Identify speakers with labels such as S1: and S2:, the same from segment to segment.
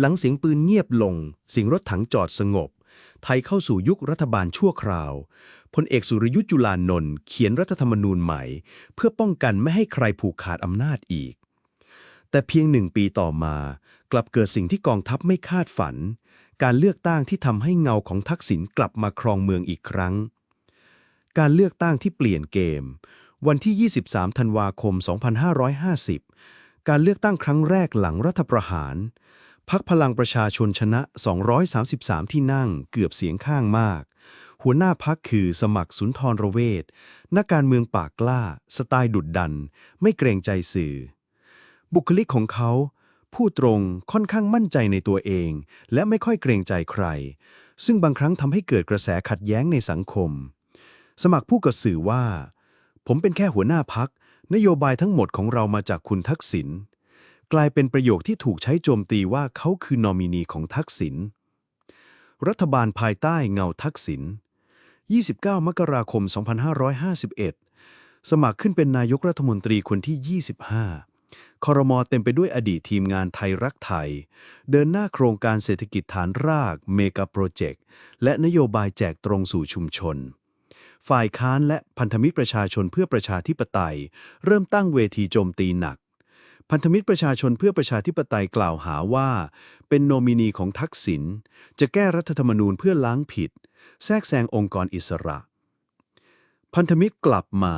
S1: หลังเสียงปืนเงียบลง เสียงรถถังจอดสงบ ไทยเข้าสู่ยุครัฐบาลชั่วคราวพลเอกสุรยุทธ์จุลานนท์เขียนรัฐธรรมนูญใหม่ เพื่อป้องกันไม่ให้ใครผูกขาดอำนาจอีก แต่เพียงหนึ่งปีต่อมา กลับเกิดสิ่งที่กองทัพไม่คาดฝัน การเลือกตั้งที่ทำให้เงาของทักษิณกลับมาครองเมืองอีกครั้ง การเลือกตั้งที่เปลี่ยนเกม วันที่ 23 ธันวาคม 2550 การเลือกตั้งครั้งแรกหลังรัฐประหาร พักพลังประชาชนชนะ 233 ที่นั่งเกือบเสียงข้างมาก หัวหน้าพักคือสมัครสุนทรเวชนักการเมืองปากกล้า สไตล์ดุดดัน ไม่เกรงใจสื่อ บุคลิกของเขาพูดตรงค่อนข้างมั่นใจในตัวเอง และไม่ค่อยเกรงใจใคร ซึ่งบางครั้งทำให้เกิดกระแสขัดแย้งในสังคม สมัครผู้กับสื่อว่า ผมเป็นแค่หัวหน้าพัก นโยบายทั้งหมดของเรามาจากคุณทักษิณ กลายเป็นประโยคที่ถูกใช้โจมตีว่าเขาคือนอมินีของทักษิณรัฐบาลภายใต้เงาทักษิณ 29 มกราคม 2551 สมัครขึ้นเป็นนายกรัฐมนตรีคนที่ 25 คอรมอเต็มไปด้วยอดีตทีมงานไทยรักไทย เดินหน้าโครงการเศรษฐกิจฐานราก เมกะโปรเจกต์ และนโยบายแจกตรงสู่ชุมชน ฝ่ายค้านและพันธมิตรประชาชนเพื่อประชาธิปไตย เริ่มตั้งเวทีโจมตีหนัก พันธมิตรประชาชนเพื่อประชาธิปไตยกล่าวหาว่า เป็นโนมินีของทักษิณจะแก้รัฐธรรมนูญเพื่อล้างผิด แทรกแซงองค์กรอิสระ พันธมิตรกลับมา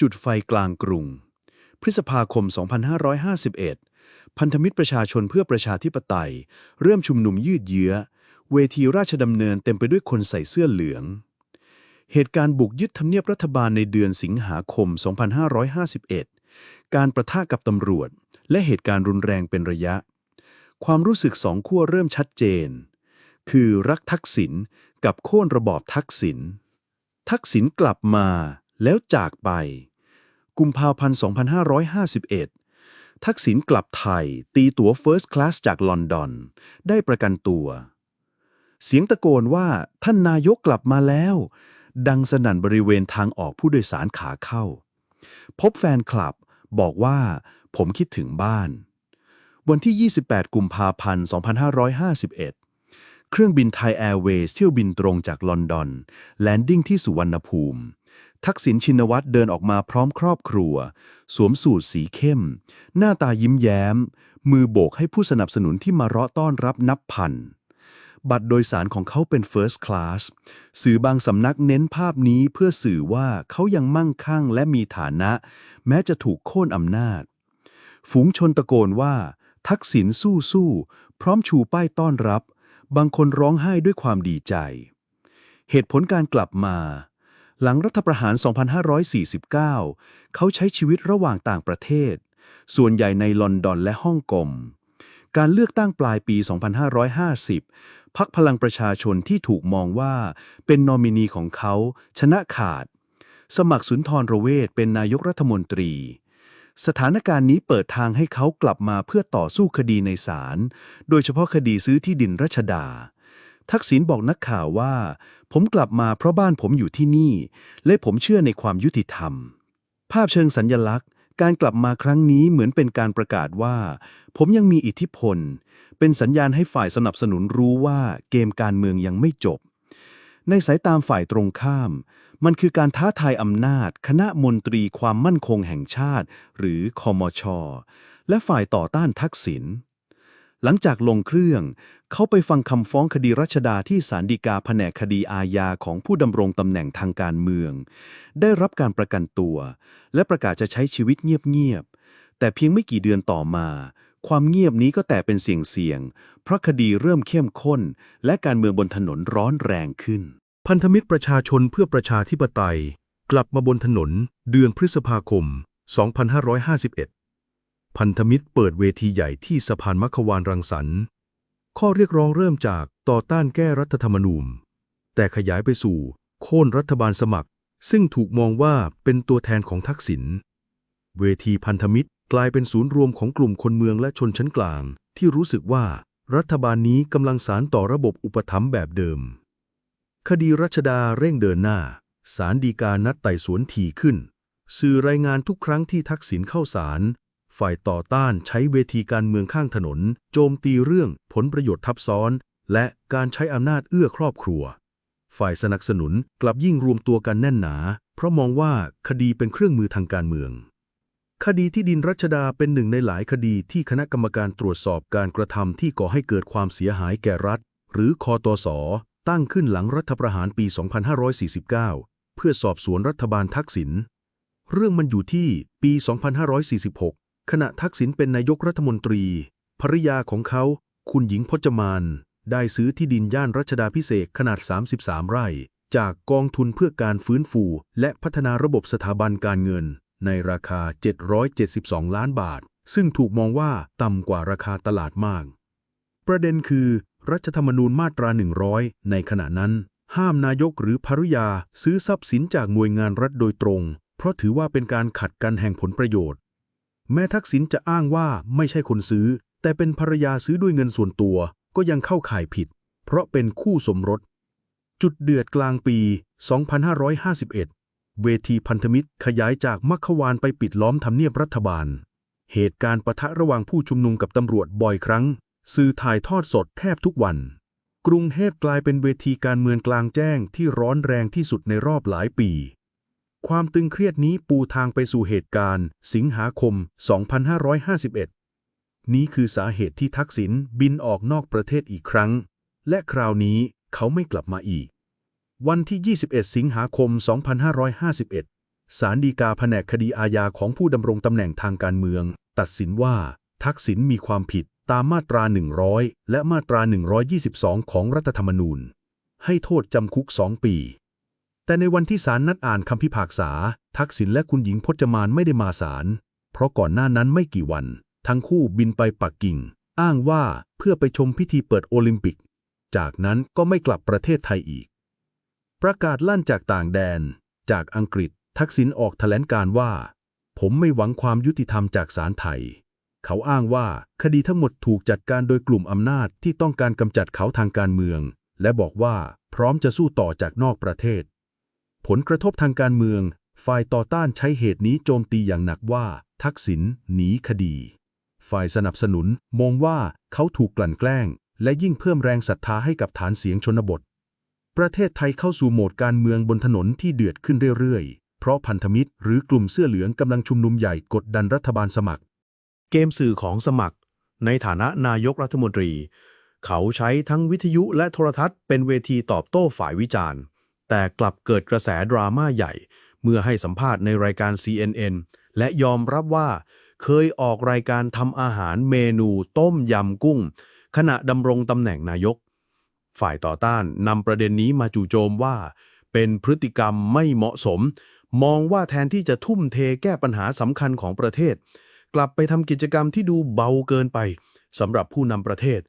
S1: จุดไฟกลางกรุง พฤษภาคม 2551 พันธมิตรประชาชนเพื่อประชาธิปไตย เริ่มชุมนุมยืดเยื้อ เวทีราชดำเนินเต็มไปด้วยคนใส่เสื้อเหลือง เหตุการณ์บุกยึดทำเนียบรัฐบาลในเดือนสิงหาคม 2551 การประทะกับตำรวจ และเหตุการณ์รุนแรงเป็นระยะ ความรู้สึกสองขั้วเริ่มชัดเจน คือรักทักษิณกับโค่นระบอบทักษิณทักษิณกลับมาแล้วจากไป กุมภาพันธ์ 2551 ทักษิณกลับไทย ตีตั๋ว First Class จากลอนดอน ได้ประกันตัว เสียงตะโกนว่าท่านนายกกลับมาแล้ว ดังสนั่นบริเวณทางออกผู้โดยสารขาเข้า พบแฟนคลับ บอกว่าผมคิดถึงบ้าน วันที่ 28 กุมภาพันธ์ 2551 เครื่องบินไทยแอร์เวย์เที่ยวบินตรงจากลอนดอน แลนดิ้งที่สุวรรณภูมิ ทักษิณชินวัตรเดินออกมาพร้อมครอบครัว สวมสูทสีเข้ม หน้าตายิ้มแย้ม มือโบกให้ผู้สนับสนุนที่มาเราะต้อนรับนับพัน บัตรโดยสารของเขาเป็น First Class สื่อบางสำนักเน้นภาพนี้เพื่อสื่อว่าเขายังมั่งคั่งและมีฐานะ แม้จะถูกโค่นอำนาจ ฝูงชนตะโกนว่า ทักษิณสู้สู้พร้อมชูป้ายต้อนรับ บางคนร้องไห้ด้วยความดีใจ เหตุผลการกลับมา หลังรัฐประหาร 2549 เขาใช้ชีวิตระหว่างต่างประเทศ ส่วนใหญ่ในลอนดอนและฮ่องกง การเลือกตั้งปลายปี 2550 พักพลังประชาชนที่ถูกมองว่าเป็นนอมินีของเขา ชนะขาด สมัครสุนทรรเวชเป็นนายกรัฐมนตรี สถานการณ์นี้เปิดทางให้เขากลับมาเพื่อต่อสู้คดีในศาล โดยเฉพาะคดีซื้อที่ดินรัชดาทักษิณบอกนักข่าวว่า ผมกลับมาเพราะบ้านผมอยู่ที่นี่ และผมเชื่อในความยุติธรรม ภาพเชิงสัญญลักษณ์ การกลับมาครั้งนี้เหมือนเป็นการประกาศว่า ผมยังมีอิทธิพล เป็นสัญญาณให้ฝ่ายสนับสนุนรู้ว่าเกมการเมืองยังไม่จบ ในสายตามฝ่ายตรงข้าม มันคือการท้าทายอำนาจ คณะมนตรีความมั่นคงแห่งชาติ หรือคอมช และฝ่ายต่อต้านทักษิณ หลังจากลงเครื่อง เขาไปฟังคำฟ้องคดีรัชดาที่ศาลฎีกาแผนกคดีอาญาของผู้ดำรงตำแหน่งทางการเมือง ได้รับการประกันตัว และประกาศจะใช้ชีวิตเงียบ ๆ แต่เพียงไม่กี่เดือนต่อมา ความเงียบนี้ก็แต่เป็นเสี่ยงๆเพราะคดีเริ่มเข้มข้น และการเมืองบนถนนร้อนแรงขึ้น
S2: พันธมิตรประชาชนเพื่อประชาธิปไตย กลับมาบนถนน เดือนพฤษภาคม 2551 พันธมิตรเปิดเวทีใหญ่ที่สะพานมัขวานรังสรรค์ ข้อเรียกร้องเริ่มจากต่อต้านแก้รัฐธรรมนูญ แต่ขยายไปสู่ โค่นรัฐบาลสมัคร ซึ่งถูกมองว่าเป็นตัวแทนของทักษิณ เวทีพันธมิตรกลายเป็นศูนย์รวมของกลุ่มคนเมืองและชนชั้นกลาง ที่รู้สึกว่ารัฐบาลนี้กำลังสารต่อระบบอุปถัมภ์แบบเดิม คดีรัชดาเร่งเดินหน้าศาลฎีกานัดไต่สวนถี่ขึ้น สื่อรายงานทุกครั้งที่ทักษิณเข้าศาล
S1: ฝ่ายต่อต้านใช้เวทีการเมืองข้างถนน โจมตีเรื่องผลประโยชน์ทับซ้อน และการใช้อำนาจเอื้อครอบครัว ฝ่ายสนับสนุนกลับยิ่งรวมตัวกันแน่นหนา เพราะมองว่าคดีเป็นเครื่องมือทางการเมือง คดีที่ดินรัชดาเป็นหนึ่งในหลายคดีที่คณะกรรมการตรวจสอบการกระทำที่ก่อให้เกิดความเสียหายแก่รัฐ หรือคอตสตั้งขึ้นหลังรัฐประหารปี 2549 เพื่อสอบสวนรัฐบาลทักษิณเรื่องมันอยู่ที่ปี 2546 ขณะทักษิณเป็นนายกรัฐมนตรี ภริยาของเขา คุณหญิงพจมาน ได้ซื้อที่ดินย่านรัชดาพิเศษขนาด 33 ไร่ จากกองทุนเพื่อการฟื้นฟู และพัฒนาระบบสถาบันการเงิน ในราคา 772 ล้านบาท ซึ่งถูกมองว่าต่ำกว่าราคาตลาดมาก ประเด็นคือ รัฐธรรมนูญมาตรา 100 ในขณะนั้น ห้ามนายกหรือภริยาซื้อทรัพย์สินจากหน่วยงานรัฐโดยตรง เพราะถือว่าเป็นการขัดกันแห่งผลประโยชน์ แม้ทักษิณจะอ้างว่าไม่ใช่คนซื้อ แต่เป็นภรรยาซื้อด้วยเงินส่วนตัว ก็ยังเข้าข่ายผิด เพราะเป็นคู่สมรส จุดเดือดกลางปี 2551 เวทีพันธมิตรขยายจากมัควานไปปิดล้อมทำเนียบรัฐบาล เหตุการณ์ปะทะระหว่างผู้ชุมนุมกับตำรวจบ่อยครั้ง สื่อถ่ายทอดสดแทบทุกวัน กรุงเทพกลายเป็นเวทีการเมืองกลางแจ้งที่ร้อนแรงที่สุดในรอบหลายปี ความตึงเครียดนี้ปูทางไปสู่เหตุการณ์ สิงหาคม 2551 นี้คือสาเหตุที่ทักษิณบินออกนอกประเทศอีกครั้ง และคราวนี้เขาไม่กลับมาอีก วันที่ 21 สิงหาคม 2551ศาลฎีกาแผนกคดีอาญาของผู้ดำรงตำแหน่งทางการเมือง ตัดสินว่าทักษิณมีความผิดตามมาตรา 100 และมาตรา 122 ของรัฐธรรมนูญ ให้โทษจำคุก 2 ปี แต่ในวันที่ศาลนัดอ่านคำพิพากษา ทักษิณและคุณหญิงพจมานไม่ได้มาศาล เพราะก่อนหน้านั้นไม่กี่วัน ทั้งคู่บินไปปักกิ่ง อ้างว่าเพื่อไปชมพิธีเปิดโอลิมปิก จากนั้นก็ไม่กลับประเทศไทยอีก ประกาศลั่นจากต่างแดน จากอังกฤษ ทักษิณออกแถลงการว่า ผมไม่หวังความยุติธรรมจากศาลไทย เขาอ้างว่าคดีทั้งหมดถูกจัดการโดยกลุ่มอำนาจที่ต้องการกำจัดเขาทางการเมือง และบอกว่าพร้อมจะสู้ต่อจากนอกประเทศ ผลกระทบทางการเมือง ฝ่ายต่อต้านใช้เหตุนี้โจมตีอย่างหนักว่า ทักษิณหนีคดี ฝ่ายสนับสนุนมองว่าเขาถูกกลั่นแกล้ง และยิ่งเพิ่มแรงศรัทธาให้กับฐานเสียงชนบท ประเทศไทยเข้าสู่โหมดการเมืองบนถนนที่เดือดขึ้นเรื่อยๆ เพราะพันธมิตรหรือกลุ่มเสื้อเหลืองกำลังชุมนุมใหญ่กดดันรัฐบาลสมัคร
S3: เกมสื่อของสมัคร ในฐานะนายกรัฐมนตรี เขาใช้ทั้งวิทยุและโทรทัศน์เป็นเวทีตอบโต้ฝ่ายวิจารณ์ แต่กลับเกิดกระแสดราม่าใหญ่ เมื่อให้สัมภาษณ์ในรายการ CNN และยอมรับว่า เคยออกรายการทำอาหารเมนูต้มยำกุ้ง ขณะดำรงตำแหน่งนายก ฝ่ายต่อต้านนำประเด็นนี้มาจู่โจมว่า เป็นพฤติกรรมไม่เหมาะสม มองว่าแทนที่จะทุ่มเทแก้ปัญหาสำคัญของประเทศ กลับไปทำกิจกรรมที่ดูเบาเกินไปสำหรับผู้นำประเทศ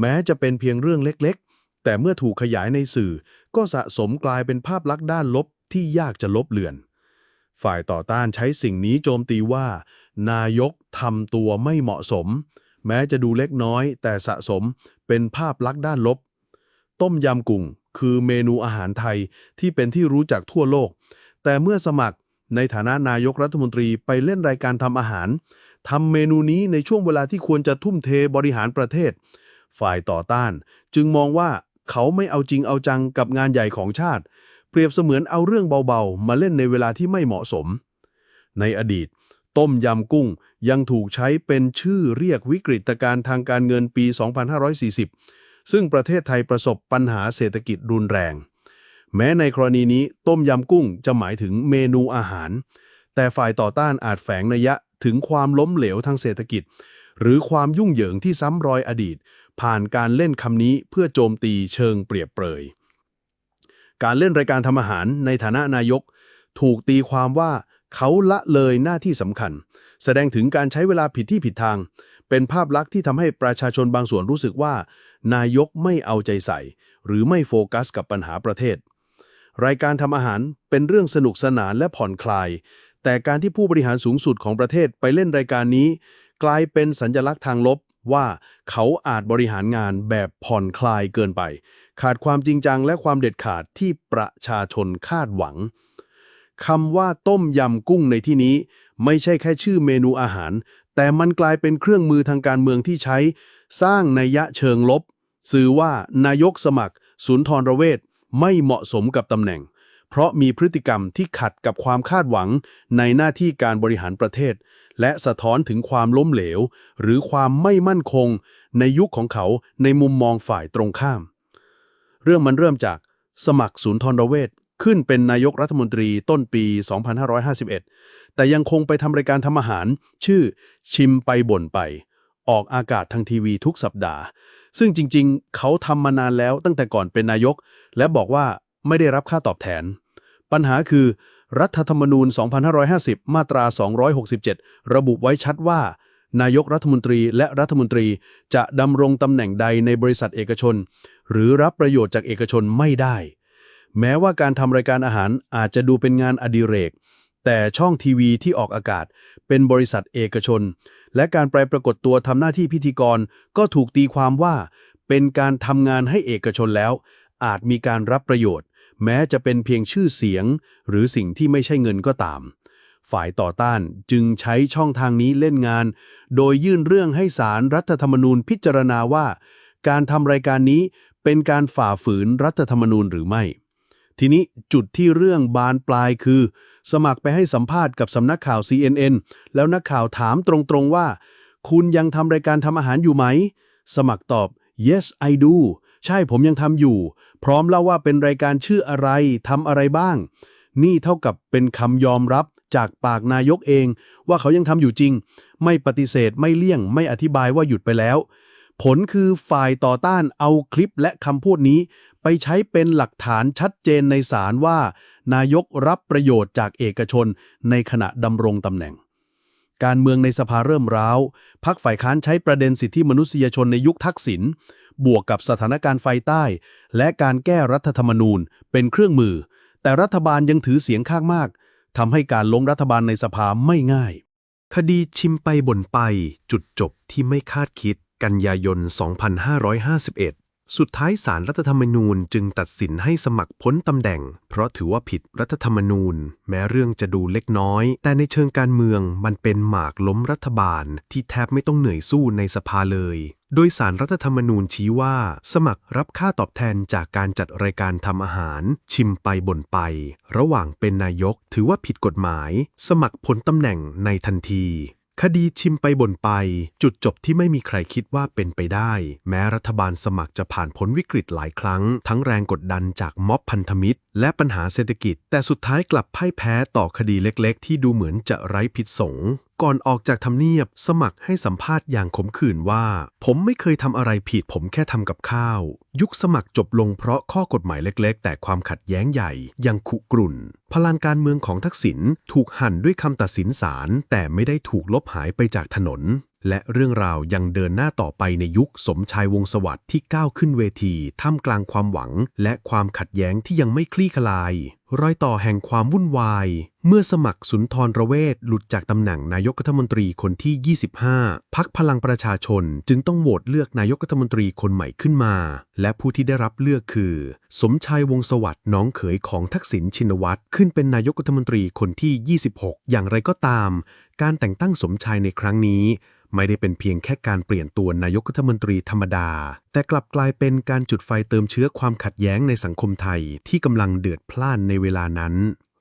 S3: แม้จะเป็นเพียงเรื่องเล็ก ๆ แต่เมื่อถูกขยายในสื่อ ก็สะสมกลายเป็นภาพลักษณ์ด้านลบที่ยากจะลบเลือน ฝ่ายต่อต้านใช้สิ่งนี้โจมตีว่า นายกทำตัวไม่เหมาะสม แม้จะดูเล็กน้อยแต่สะสมเป็นภาพลักษณ์ด้านลบ ต้มยำกุ้งคือเมนูอาหารไทยที่เป็นที่รู้จักทั่วโลก แต่เมื่อสมัครในฐานะนายกรัฐมนตรีไปเล่นรายการทำอาหารทำเมนูนี้ในช่วงเวลาที่ควรจะทุ่มเทบริหารประเทศ ฝ่ายต่อต้านจึงมองว่า เขาไม่เอาจริงเอาจังกับงานใหญ่ของชาติ เปรียบเสมือนเอาเรื่องเบาๆ มาเล่นในเวลาที่ไม่เหมาะสม ในอดีต ต้มยำกุ้งยังถูกใช้เป็นชื่อเรียกวิกฤตการณ์ทางการเงินปี 2540 ซึ่งประเทศไทยประสบปัญหาเศรษฐกิจรุนแรง แม้ในกรณีนี้ต้มยำกุ้งจะหมายถึงเมนูอาหาร แต่ฝ่ายต่อต้านอาจแฝงนัยยะถึงความล้มเหลวทางเศรษฐกิจ หรือความยุ่งเหยิงที่ซ้ำรอยอดีต ผ่านการเล่นคำนี้เพื่อโจมตีเชิงเปรียบเปรย การเล่นรายการทำอาหารในฐานะนายก ถูกตีความว่าเขาละเลยหน้าที่สำคัญ แสดงถึงการใช้เวลาผิดที่ผิดทาง เป็นภาพลักษณ์ที่ทำให้ประชาชนบางส่วนรู้สึกว่า นายกไม่เอาใจใส่ หรือไม่โฟกัสกับปัญหาประเทศ รายการทำอาหารเป็นเรื่องสนุกสนานและผ่อนคลาย แต่การที่ผู้บริหารสูงสุดของประเทศไปเล่นรายการนี้ กลายเป็นสัญลักษณ์ทางลบ ว่าเขาอาจบริหารงานแบบผ่อนคลายเกินไป ขาดความจริงจังและความเด็ดขาดที่ประชาชนคาดหวังคำว่าต้มยำกุ้งในที่นี้ ไม่ใช่แค่ชื่อเมนูอาหาร
S1: แต่มันกลายเป็นเครื่องมือทางการเมืองที่ใช้ สร้างนัยะเชิงลบ สื่อว่านายกสมัคร สุนทรเวชไม่เหมาะสมกับตำแหน่ง เพราะมีพฤติกรรมที่ขัดกับความคาดหวังในหน้าที่การบริหารประเทศ และสะท้อนถึงความล้มเหลว หรือความไม่มั่นคง ในยุคของเขาในมุมมองฝ่ายตรงข้าม เรื่องมันเริ่มจากสมัครศูนย์ทรเวชขึ้นเป็นนายกรัฐมนตรีต้นปี 2551 แต่ยังคงไปทำรายการทำอาหาร ชื่อชิมไปบ่นไป ออกอากาศทางทีวีทุกสัปดาห์ ซึ่งจริงๆ เขาทำมานานแล้วตั้งแต่ก่อนเป็นนายก และบอกว่าไม่ได้รับค่าตอบแทน ปัญหาคือ รัฐธรรมนูญ 2550 มาตรา 267 ระบุไว้ชัดว่า นายกรัฐมนตรีและรัฐมนตรีจะดำรงตำแหน่งใดในบริษัทเอกชน หรือรับประโยชน์จากเอกชนไม่ได้ แม้ว่าการทำรายการอาหารอาจจะดูเป็นงานอดิเรก แต่ช่องทีวีที่ออกอากาศ เป็นบริษัทเอกชน และการไปปรากฏตัวทำหน้าที่พิธีกรก็ถูกตีความว่า เป็นการทำงานให้เอกชนแล้ว อาจมีการรับประโยชน์ แม้จะเป็นเพียงชื่อเสียง หรือสิ่งที่ไม่ใช่เงินก็ตาม ฝ่ายต่อต้านจึงใช้ช่องทางนี้เล่นงาน โดยยื่นเรื่องให้ศาลรัฐธรรมนูญพิจารณาว่า การทำรายการนี้เป็นการฝ่าฝืนรัฐธรรมนูญหรือไม่ ทีนี้จุดที่เรื่องบานปลายคือ สมัครไปให้สัมภาษณ์กับสำนักข่าว CNN แล้วนักข่าวถามตรงๆว่า คุณยังทำรายการทำอาหารอยู่ไหม สมัครตอบ yes I do ใช่ผมยังทำอยู่ พร้อมเล่าว่าเป็นรายการชื่ออะไรทำอะไรบ้าง นี่เท่ากับเป็นคำยอมรับจากปากนายกเอง ว่าเขายังทำอยู่จริง ไม่ปฏิเสธไม่เลี่ยง ไม่อธิบายว่าหยุดไปแล้ว ผลคือฝ่ายต่อต้านเอาคลิปและคำพูดนี้ ไปใช้เป็นหลักฐานชัดเจนในศาลว่า นายกรับประโยชน์จากเอกชนในขณะดำรงตำแหน่งการเมืองในสภาเริ่มร้าว พักฝ่ายค้านใช้ประเด็นสิทธิมนุษยชนในยุคทักษิณ บวกกับสถานการณ์ไฟใต้ และการแก้รัฐธรรมนูญเป็นเครื่องมือ แต่รัฐบาลยังถือเสียงข้างมากทำให้การล้มรัฐบาลในสภาไม่ง่าย
S2: คดีชิมไปบ่นไป จุดจบที่ไม่คาดคิด กันยายน 2551 สุดท้ายสารรัฐธรรมนูญจึงตัดสินให้สมัครพ้นตำแหน่ง เพราะถือว่าผิดรัฐธรรมนูญ แม้เรื่องจะดูเล็กน้อย แต่ในเชิงการเมืองมันเป็นหมากล้มรัฐบาล ที่แทบไม่ต้องเหนื่อยสู้ในสภาเลย โดยสารรัฐธรรมนูญชี้ว่า สมัครรับค่าตอบแทนจากการจัดรายการทำอาหาร ชิมไปบ่นไป ระหว่างเป็นนายก ถือว่าผิดกฎหมาย สมัครพ้นตำแหน่งในทันที คดีชิมไปบ่นไป จุดจบที่ไม่มีใครคิดว่าเป็นไปได้ แม้รัฐบาลสมัครจะผ่านพ้นวิกฤตหลายครั้ง ทั้งแรงกดดันจากม็อบพันธมิตร และปัญหาเศรษฐกิจ แต่สุดท้ายกลับพ่ายแพ้ต่อคดีเล็กๆ ที่ดูเหมือนจะไร้พิษสงก่อนออกจากทำเนียบ สมัครให้สัมภาษณ์อย่างขมขื่นว่า ผมไม่เคยทำอะไรผิด ผมแค่ทำกับข้าว ยุคสมัครจบลงเพราะข้อกฎหมายเล็ก ๆ แต่ความขัดแย้งใหญ่ยังคุกรุ่น พลานการเมืองของทักษิณถูกหั่นด้วยคำตัดสินศาลแต่ไม่ได้ถูกลบหายไปจากถนน และเรื่องราวยังเดินหน้าต่อไปในยุคสมชายวงสวัสดิ์ที่ก้าวขึ้นเวทีท่ามกลางความหวัง และความขัดแย้งที่ยังไม่คลี่คลาย รอยต่อแห่งความวุ่นวาย เมื่อสมัครสุนทรระเวศหลุดจากตำแหน่งนายกรัฐมนตรีคนที่ 25 พักพลังประชาชนจึงต้องโหวตเลือกนายกรัฐมนตรีคนใหม่ขึ้นมา และผู้ที่ได้รับเลือกคือ สมชายวงสวัสดิ์น้องเขยของทักษิณชินวัตรขึ้นเป็นนายกรัฐมนตรีคนที่ 26 อย่างไรก็ตาม การแต่งตั้งสมชายในครั้งนี้ ไม่ได้เป็นเพียงแค่การเปลี่ยนตัวนายกรัฐมนตรีธรรมดา แต่กลับกลายเป็นการจุดไฟเติมเชื้อความขัดแย้งในสังคมไทยที่กำลังเดือดพล่านในเวลานั้น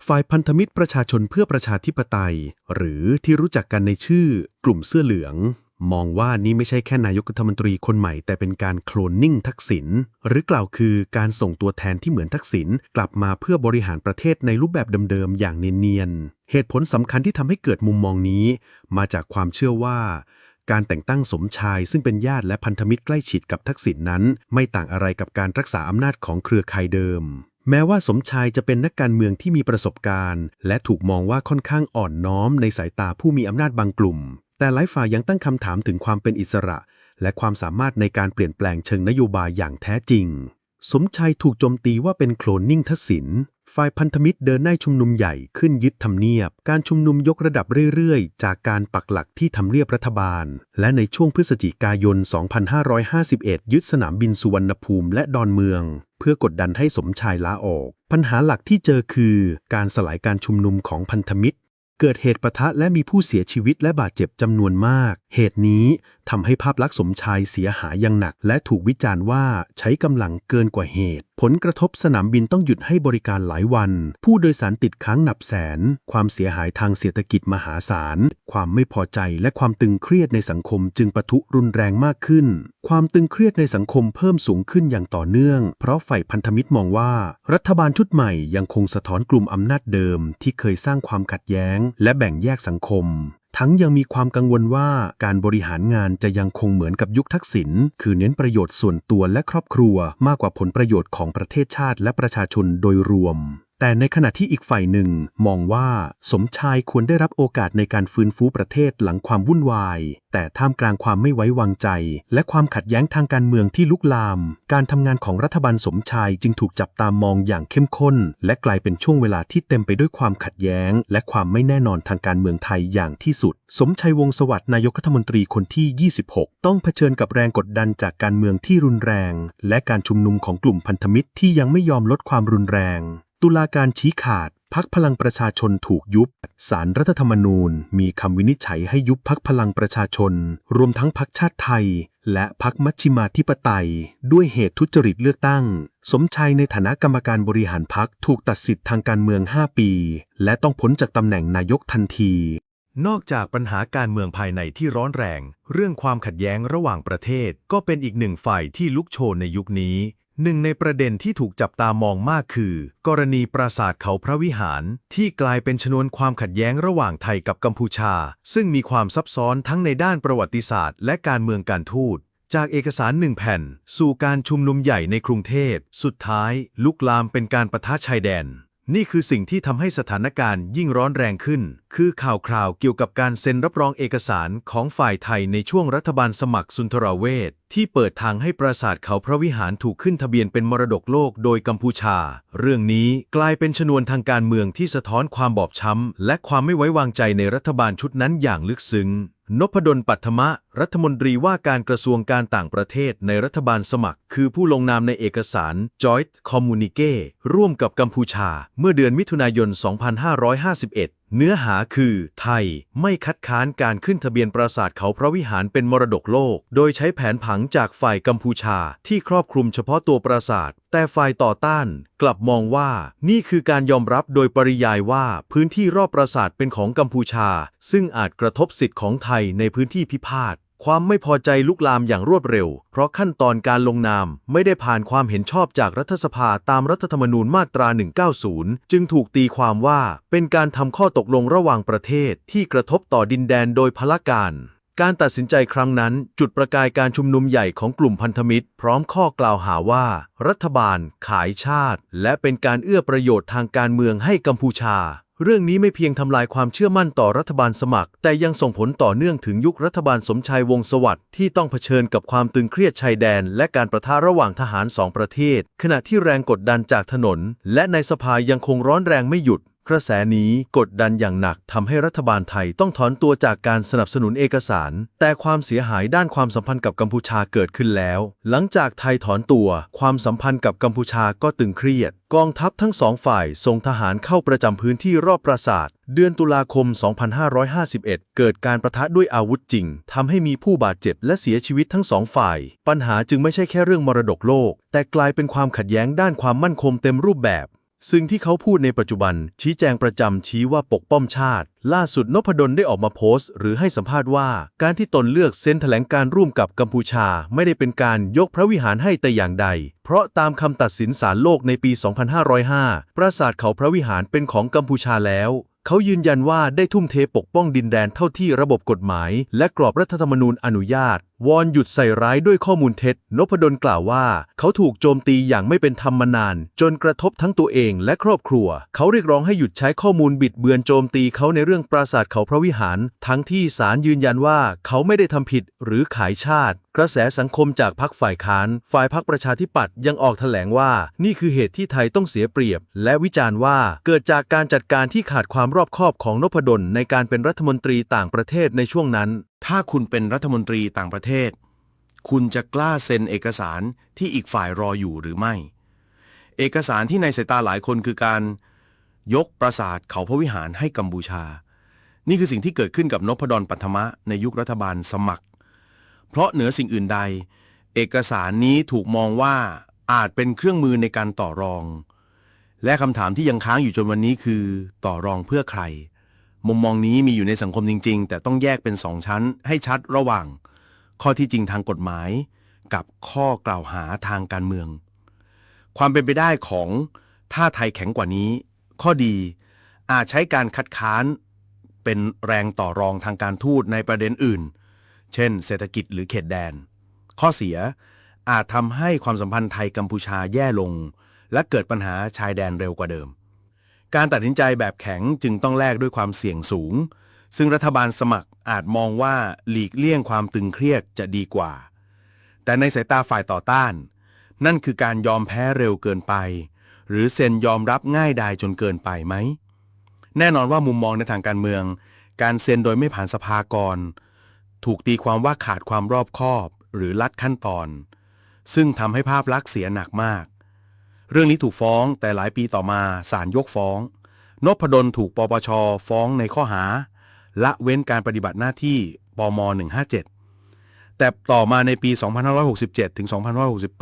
S2: ฝ่ายพันธมิตรประชาชนเพื่อประชาธิปไตย หรือที่รู้จักกันในชื่อ กลุ่มเสื้อเหลืองมองว่านี่ไม่ใช่แค่นายกรัฐมนตรีคนใหม่แต่เป็นการโคลนนิ่งทักษิณหรือกล่าวคือการส่งตัวแทนที่เหมือนทักษิณกลับมาเพื่อบริหารประเทศในรูปแบบเดิมๆอย่างเนียนๆเหตุผลสำคัญที่ทำให้เกิดมุมมองนี้ มาจากความเชื่อว่า การแต่งตั้งสมชายซึ่งเป็นญาติและพันธมิตรใกล้ชิดกับทักษิณนั้น ไม่ต่างอะไรกับการรักษาอำนาจของเครือข่ายเดิม แม้ว่าสมชายจะเป็นนักการเมืองที่มีประสบการณ์ และถูกมองว่าค่อนข้างอ่อนน้อมในสายตาผู้มีอำนาจบางกลุ่ม แต่หลายฝ่ายยังตั้งคำถามถึงความเป็นอิสระ และความสามารถในการเปลี่ยนแปลงเชิงนโยบายอย่างแท้จริง สมชายถูกโจมตีว่าเป็นโคลนนิ่งทักษิณ ฝ่ายพันธมิตรเดินหน้าชุมนุมใหญ่ขึ้นยึดทำเนียบ การชุมนุมยกระดับเรื่อยๆ จากการปักหลักที่ทำเนียบรัฐบาล และในช่วงพฤศจิกายน 2551 ยึดสนามบินสุวรรณภูมิและดอนเมือง เพื่อกดดันให้สมชายลาออก ปัญหาหลักที่เจอคือ การสลายการชุมนุมของพันธมิตร เกิดเหตุปะทะและมีผู้เสียชีวิตและบาดเจ็บจำนวนมาก เหตุนี้ทำให้ภาพลักษณ์สมชายเสียหายอย่างหนัก และถูกวิจารณ์ว่าใช้กำลังเกินกว่าเหตุ ผลกระทบสนามบินต้องหยุดให้บริการหลายวัน ผู้โดยสารติดค้างนับแสน ความเสียหายทางเศรษฐกิจมหาศาล ความไม่พอใจและความตึงเครียดในสังคมจึงปะทุรุนแรงมากขึ้น ความตึงเครียดในสังคมเพิ่มสูงขึ้นอย่างต่อเนื่อง เพราะฝ่ายพันธมิตรมองว่า รัฐบาลชุดใหม่ยังคงสะท้อนกลุ่มอำนาจเดิม ที่เคยสร้างความขัดแย้ง และแบ่งแยกสังคม ทั้งยังมีความกังวลว่าการบริหารงานจะยังคงเหมือนกับยุคทักษิณ คือเน้นประโยชน์ส่วนตัวและครอบครัวมากกว่าผลประโยชน์ของประเทศชาติและประชาชนโดยรวม แต่ในขณะที่อีกฝ่ายหนึ่งมองว่าสมชายควรได้รับโอกาสในการฟื้นฟูประเทศหลังความวุ่นวาย แต่ท่ามกลางความไม่ไว้วางใจ และความขัดแย้งทางการเมืองที่ลุกลาม การทำงานของรัฐบาลสมชายจึงถูกจับตามองอย่างเข้มข้น และกลายเป็นช่วงเวลาที่เต็มไปด้วยความขัดแย้ง และความไม่แน่นอนทางการเมืองไทยอย่างที่สุด สมชัยวงสวัสดิ์นายกรัฐมนตรีคนที่ 26 ต้องเผชิญกับแรงกดดันจากการเมืองที่รุนแรง และการชุมนุมของกลุ่มพันธมิตรที่ยังไม่ยอมลดความรุนแรง ตุลาการชี้ขาดพักพลังประชาชนถูกยุบสารรัฐธรรมนูญ มีคำวินิจฉัยให้ยุบพักพลังประชาชน รวมทั้งพักชาติไทย และพักมัชชิมาธิปไตย ด้วยเหตุทุจริตเลือกตั้ง สมชัยในฐานะกรรมการบริหารพักถูกตัดสิทธิ์ทางการเมือง 5 ปี และต้องพ้นจากตำแหน่งนายกทันที
S1: นอกจากปัญหาการเมืองภายในที่ร้อนแรง เรื่องความขัดแย้งระหว่างประเทศ ก็เป็นอีกหนึ่งฝ่ายที่ลุกโชนในยุคนี้ หนึ่งในประเด็นที่ถูกจับตามองมากคือ กรณีปราสาทเขาพระวิหาร ที่กลายเป็นชนวนความขัดแย้งระหว่างไทยกับกัมพูชา ซึ่งมีความซับซ้อนทั้งในด้านประวัติศาสตร์ และการเมืองการทูต จากเอกสารหนึ่งแผ่น สู่การชุมนุมใหญ่ในกรุงเทพสุดท้าย ลุกลามเป็นการประทะชายแดน นี่คือสิ่งที่ทำให้สถานการณ์ยิ่งร้อนแรงขึ้น คือข่าวคราวเกี่ยวกับการเซ็นรับรองเอกสารของฝ่ายไทยในช่วงรัฐบาลสมัครสุนทรเวชที่เปิดทางให้ปราสาทเขาพระวิหารถูกขึ้นทะเบียนเป็นมรดกโลกโดยกัมพูชา เรื่องนี้กลายเป็นชนวนทางการเมืองที่สะท้อนความบอบช้ำและความไม่ไว้วางใจในรัฐบาลชุดนั้นอย่างลึกซึ้ง นพดลปัทมะ รัฐมนตรีว่าการกระทรวงการต่างประเทศในรัฐบาลสมัคร คือผู้ลงนามในเอกสาร Joint Communique ร่วมกับกัมพูชา เมื่อเดือนมิถุนายน 2551 เนื้อหาคือ ไทยไม่คัดค้านการขึ้นทะเบียนปราสาทเขาพระวิหารเป็นมรดกโลก โดยใช้แผนผังจากฝ่ายกัมพูชาที่ครอบคลุมเฉพาะตัวปราสาท แต่ฝ่ายต่อต้าน กลับมองว่านี่คือการยอมรับโดยปริยายว่าพื้นที่รอบปราสาทเป็นของกัมพูชา ซึ่งอาจกระทบสิทธิ์ของไทยในพื้นที่พิพาท ความไม่พอใจลุกลามอย่างรวดเร็ว เพราะขั้นตอนการลงนามไม่ได้ผ่านความเห็นชอบจากรัฐสภาตามรัฐธรรมนูญมาตรา 190 จึงถูกตีความว่าเป็นการทำข้อตกลงระหว่างประเทศที่กระทบต่อดินแดนโดยพละการ การตัดสินใจครั้งนั้น จุดประกายการชุมนุมใหญ่ของกลุ่มพันธมิตร พร้อมข้อกล่าวหาว่า รัฐบาล ขายชาติ และเป็นการเอื้อประโยชน์ทางการเมืองให้กัมพูชา เรื่องนี้ไม่เพียงทำลายความเชื่อมั่นต่อรัฐบาลสมัคร แต่ยังส่งผลต่อเนื่องถึงยุครัฐบาลสมชายวงสวัสดิ์ที่ต้องเผชิญกับความตึงเครียดชายแดน และการประทะระหว่างทหารสองประเทศ ขณะที่แรงกดดันจากถนน และในสภายังคงร้อนแรงไม่หยุด ระแสนี้กดดันอย่างหนักทำให้รัฐบาลไทยต้องถอนตัวจากการสนับสนุนเอกสาร แต่ความเสียหายด้านความสัมพันธ์กับกัมพูชาเกิดขึ้นแล้ว หลังจากไทยถอนตัว ความสัมพันธ์กับกัมพูชาก็ตึงเครียด กองทัพทั้งสองฝ่ายส่งทหารเข้าประจำพื้นที่รอบปราสาทเดือนตุลาคม 2551 เกิดการประทะด้วยอาวุธจริง ทำให้มีผู้บาดเจ็บและเสียชีวิตทั้งสองฝ่าย ปัญหาจึงไม่ใช่แค่เรื่องมรดกโลก แต่กลายเป็นความขัดแย้งด้านความมั่นคงเต็มรูปแบบ ซึ่งที่เขาพูดในปัจจุบัน ชี้แจงประจำชี้ว่าปกป้องชาติ ล่าสุดนพดลได้ออกมาโพสต์ หรือให้สัมภาษณ์ว่า การที่ตนเลือกเซ็นแถลงการร่วมกับกัมพูชา ไม่ได้เป็นการยกพระวิหารให้แต่อย่างใด เพราะตามคำตัดสินศาลโลกในปี 2505 ปราสาทเขาพระวิหารเป็นของกัมพูชาแล้ว เขายืนยันว่าได้ทุ่มเทปกป้องดินแดนเท่าที่ระบบกฎหมาย และกรอบรัฐธรรมนูญอนุญาต วอนหยุดใส่ร้ายด้วยข้อมูลเท็จ นพดลกล่าวว่า เขาถูกโจมตีอย่างไม่เป็นธรรมมานาน จนกระทบทั้งตัวเองและครอบครัว เขาเรียกร้องให้หยุดใช้ข้อมูลบิดเบือนโจมตีเขาในเรื่องปราสาทเขาพระวิหาร ทั้งที่ศาลยืนยันว่าเขาไม่ได้ทำผิดหรือขายชาติ กระแสสังคมจากพรรคฝ่ายค้าน ฝ่ายพรรคประชาธิปัตย์ยังออกแถลงว่า นี่คือเหตุที่ไทยต้องเสียเปรียบ และวิจารณ์ว่าเกิดจากการจัดการที่ขาดความรอบคอบของนพดลในการเป็นรัฐมนตรีต่างประเทศในช่วงนั้น
S4: ถ้าคุณเป็นรัฐมนตรีต่างประเทศ คุณจะกล้าเซ็นเอกสารที่อีกฝ่ายรออยู่หรือไม่ เอกสารที่ในสายตาหลายคนคือการ ยกปราสาทเขาพระวิหารให้กัมพูชา นี่คือสิ่งที่เกิดขึ้นกับนพดลปัทมะในยุครัฐบาลสมัคร เพราะเหนือสิ่งอื่นใด เอกสารนี้ถูกมองว่าอาจเป็นเครื่องมือในการต่อรอง และคำถามที่ยังค้างอยู่จนวันนี้คือ ต่อรองเพื่อใคร มุมมองนี้มีอยู่ในสังคมจริง ๆ แต่ต้องแยกเป็นสองชั้นให้ชัดระหว่าง ข้อที่จริงทางกฎหมาย กับข้อกล่าวหาทางการเมือง ความเป็นไปได้ของถ้าไทยแข็งกว่านี้ ข้อดีอาจใช้การคัดค้านเป็นแรงต่อรองทางการทูตในประเด็นอื่น เช่น เศรษฐกิจหรือเขตแดน ข้อเสียอาจทำให้ความสัมพันธ์ไทยกัมพูชาแย่ลง และเกิดปัญหาชายแดนเร็วกว่าเดิม การตัดสินใจแบบแข็งจึงต้องแลกด้วยความเสี่ยงสูง ซึ่งรัฐบาลสมัครอาจมองว่าหลีกเลี่ยงความตึงเครียดจะดีกว่า แต่ในสายตาฝ่ายต่อต้าน นั่นคือการยอมแพ้เร็วเกินไป หรือเซ็นยอมรับง่ายดายจนเกินไปไหม แน่นอนว่ามุมมองในทางการเมือง การเซ็นโดยไม่ผ่านสภากร ถูกตีความว่าขาดความรอบคอบ หรือลัดขั้นตอน ซึ่งทำให้ภาพลักษณ์เสียหนักมาก เรื่องนี้ถูกฟ้องแต่หลายปีต่อมาศาลยกฟ้อง นพดลถูกปปชฟ้องในข้อหา ละเว้นการปฏิบัติหน้าที่ปม 157 แต่ต่อมาในปี 2567 ถึง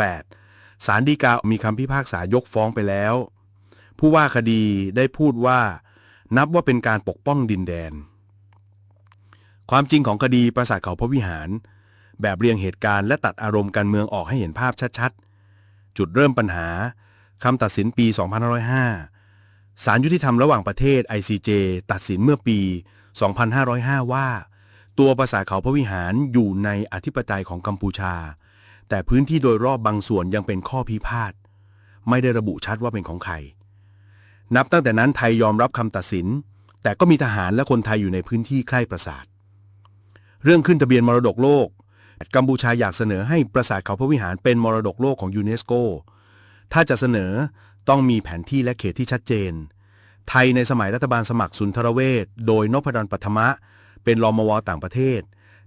S4: 2568 ศาลฎีกามีคำพิพากษายกฟ้องไปแล้ว ผู้ว่าคดีได้พูดว่า นับว่าเป็นการปกป้องดินแดน ความจริงของคดีปราสาทเขาพระวิหาร แบบเรียงเหตุการณ์และตัดอารมณ์การเมืองออกให้เห็นภาพชัดๆ จุดเริ่มปัญหา คำตัดสินปี 2505 ศาลยุติธรรมระหว่างประเทศ ICJ ตัดสินเมื่อปี 2505 ว่า ตัวปราสาทเขาพระวิหารอยู่ในอธิปไตยของกัมพูชา แต่พื้นที่โดยรอบบางส่วนยังเป็นข้อพิพาท ไม่ได้ระบุชัดว่าเป็นของใคร นับตั้งแต่นั้นไทยยอมรับคำตัดสิน แต่ก็มีทหารและคนไทยอยู่ในพื้นที่ใกล้ปราสาท เรื่องขึ้นทะเบียนมรดกโลก กัมพูชาอยากเสนอให้ปราสาทเขาพระวิหารเป็นมรดกโลกของยูเนสโก ถ้าจะเสนอต้องมีแผนที่และเขตที่ชัดเจน ไทยในสมัยรัฐบาลสมัครสุนทรเวชโดยนพดลปัทมะ เป็นรอมวต่างประเทศ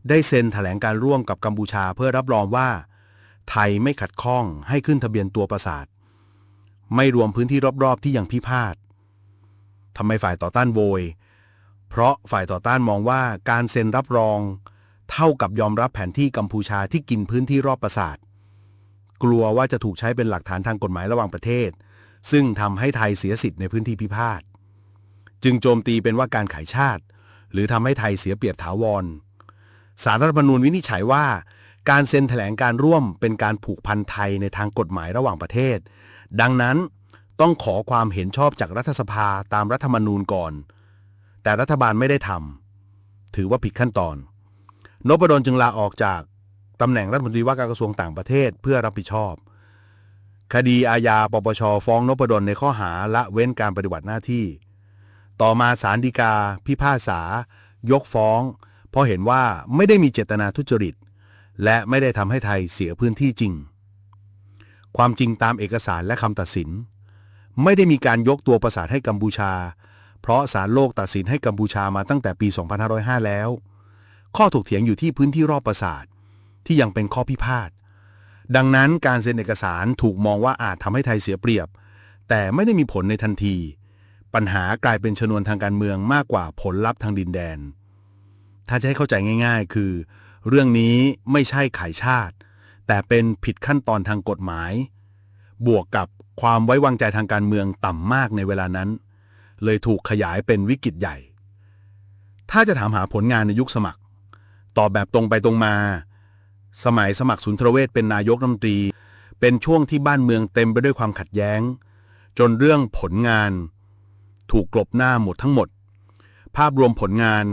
S4: ได้เซ็นแถลงการร่วมกับกัมพูชาเพื่อรับรองว่า ไทยไม่ขัดข้องให้ขึ้นทะเบียนตัวปราสาท ไม่รวมพื้นที่รอบๆที่ยังพิพาททำไมฝ่ายต่อต้านโวย เพราะฝ่ายต่อต้านมองว่าการเซ็นรับรอง เท่ากับยอมรับแผนที่กัมพูชาที่กินพื้นที่รอบปราสาท กลัวว่าจะถูกใช้เป็นหลักฐานทางกฎหมายระหว่างประเทศ ซึ่งทำให้ไทยเสียสิทธิ์ในพื้นที่พิพาท จึงโจมตีเป็นว่าการขายชาติ หรือทำให้ไทยเสียเปรียบถาวรสารรัฐธรรมนูญวินิจฉัยว่า การเซ็นแถลงการร่วมเป็นการผูกพันไทยในทางกฎหมายระหว่างประเทศ ดังนั้นต้องขอความเห็นชอบจากรัฐสภาตามรัฐธรรมนูญก่อน แต่รัฐบาลไม่ได้ทำถือว่าผิดขั้นตอนนพดลจึงลาออกจาก ตำแหน่งรัฐมนตรีว่าการกระทรวงต่างประเทศเพื่อรับผิดชอบ คดีอาญาปปชฟ้องนพดลในข้อหาละเว้นการปฏิบัติหน้าที่ ต่อมาศาลฎีกา พิพากษา ยกฟ้อง เพราะเห็นว่าไม่ได้มีเจตนาทุจริต และไม่ได้ทำให้ไทยเสียพื้นที่จริง ความจริงตามเอกสารและคำตัดสิน ไม่ได้มีการยกตัวประสาทให้กัมพูชา เพราะศาลโลกตัดสินให้กัมพูชามาตั้งแต่ปี 2505 แล้ว ข้อถกเถียงอยู่ที่พื้นที่รอบปราสาท ที่ยังเป็นข้อพิพาท ดังนั้นการเซ็นเอกสารถูกมองว่าอาจทำให้ไทยเสียเปรียบ แต่ไม่ได้มีผลในทันที ปัญหากลายเป็นชนวนทางการเมืองมากกว่าผลลัพธ์ทางดินแดน ถ้าจะให้เข้าใจง่าย ๆ คือ เรื่องนี้ไม่ใช่ขายชาติ แต่เป็นผิดขั้นตอนทางกฎหมาย บวกกับความไว้วางใจทางการเมืองต่ำมากในเวลานั้น เลยถูกขยายเป็นวิกฤตใหญ่ ถ้าจะถามหาผลงานในยุคสมัคร ตอบแบบตรงไปตรงมา สมัยสมัครสุนทรเวชเป็นนายกรัฐมนตรี เป็นช่วงที่บ้านเมืองเต็มไปด้วยความขัดแย้ง จนเรื่องผลงาน ถูกกลบหน้าหมดทั้งหมด ภาพรวมผลงาน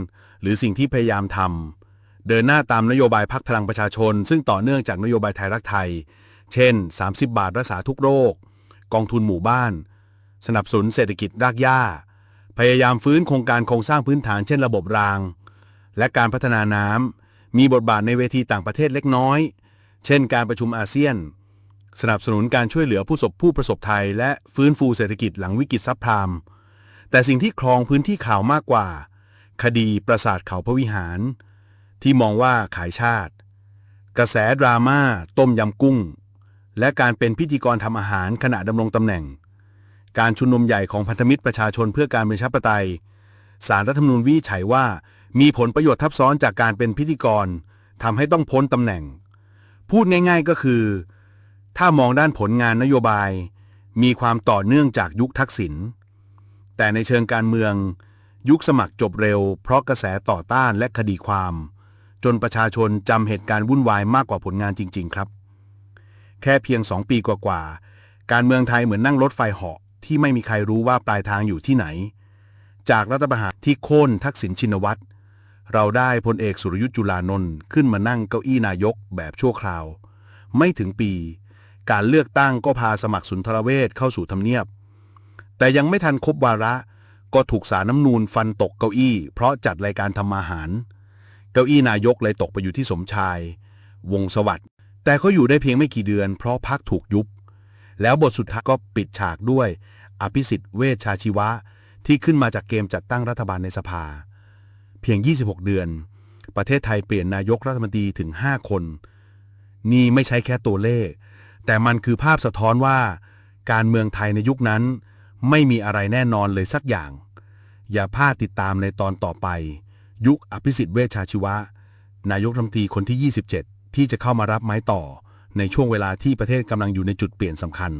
S4: หรือสิ่งที่พยายามทำเดินหน้าตามนโยบายพักพลังประชาชน ซึ่งต่อเนื่องจากนโยบายไทยรักไทย เช่น 30 บาทรักษาทุกโรค กองทุนหมู่บ้าน สนับสนุนเศรษฐกิจรากหญ้า พยายามฟื้นโครงการโครงสร้างพื้นฐานเช่นระบบราง และการพัฒนาน้ำ มีบทบาทในเวทีต่างประเทศเล็กน้อย เช่นการประชุมอาเซียน สนับสนุนการช่วยเหลือผู้ประสบผู้ประสบภัย และฟื้นฟูเศรษฐกิจหลังวิกฤตซับพรามแต่สิ่งที่ครองพื้นที่ข่าวมากกว่า คดีปราสาทเขาพระวิหาร ที่มองว่าขายชาติ กระแสดราม่าต้มยำกุ้ง และการเป็นพิธีกรทำอาหารขณะดำรงตำแหน่ง การชุมนุมใหญ่ของพันธมิตรประชาชนเพื่อการเป็นชาติปไตยสารรัฐธรรมนูญวิจัยว่า มีผลประโยชน์ทับซ้อนจากการเป็นพิธีกรทำให้ต้องพ้นตำแหน่ง พูดง่ายๆก็คือ ถ้ามองด้านผลงานนโยบาย มีความต่อเนื่องจากยุคทักษิณแต่ในเชิงการเมือง ยุคสมัครจบเร็ว เพราะกระแสต่อต้านและคดีความ จนประชาชนจำเหตุการณ์วุ่นวายมากกว่าผลงานจริง ๆ ครับ แค่เพียงสองปีกว่าๆการเมืองไทยเหมือนนั่งรถไฟเหาะที่ไม่มีใครรู้ว่าปลายทางอยู่ที่ไหน จากรัฐประหารที่โค่นทักษิณชินวัตร เราได้พลเอกสุรยุทธ์จุลานนท์ขึ้นมานั่งเก้าอี้นายกแบบชั่วคราว ไม่ถึงปี การเลือกตั้งก็พาสมัครสุนทรเวชเข้าสู่ทำเนียบ แต่ยังไม่ทันครบวาระ ก็ถูกสารน้ำนูนฟันตกเก้าอี้ เพราะจัดรายการทำมาหาร เก้าอี้นายกเลยตกไปอยู่ที่สมชาย วงสวัสด์แต่ก็อยู่ได้เพียงไม่กี่เดือน เพราะพักถูกยุบ แล้วบทสุดท้ายก็ปิดฉากด้วย อภิสิทธิ์เวชชาชีวะที่ขึ้นมาจากเกมจัดตั้งรัฐบาลในสภา เพียง 26 เดือน ประเทศไทยเปลี่ยนนายกรัฐมนตรีถึง 5 คน นี่ไม่ใช่แค่ตัวเลข แต่มันคือภาพสะท้อนว่า การเมืองไทยในยุคนั้น ไม่มีอะไรแน่นอนเลยสักอย่าง อย่าพลาดติดตามในตอนต่อไป ยุคอภิสิทธิ์เวชชาชีวะ นายกรัฐมนตรีคนที่ 27 ที่จะเข้ามารับไม้ต่อ ในช่วงเวลาที่ประเทศกำลังอยู่ในจุดเปลี่ยนสำคัญ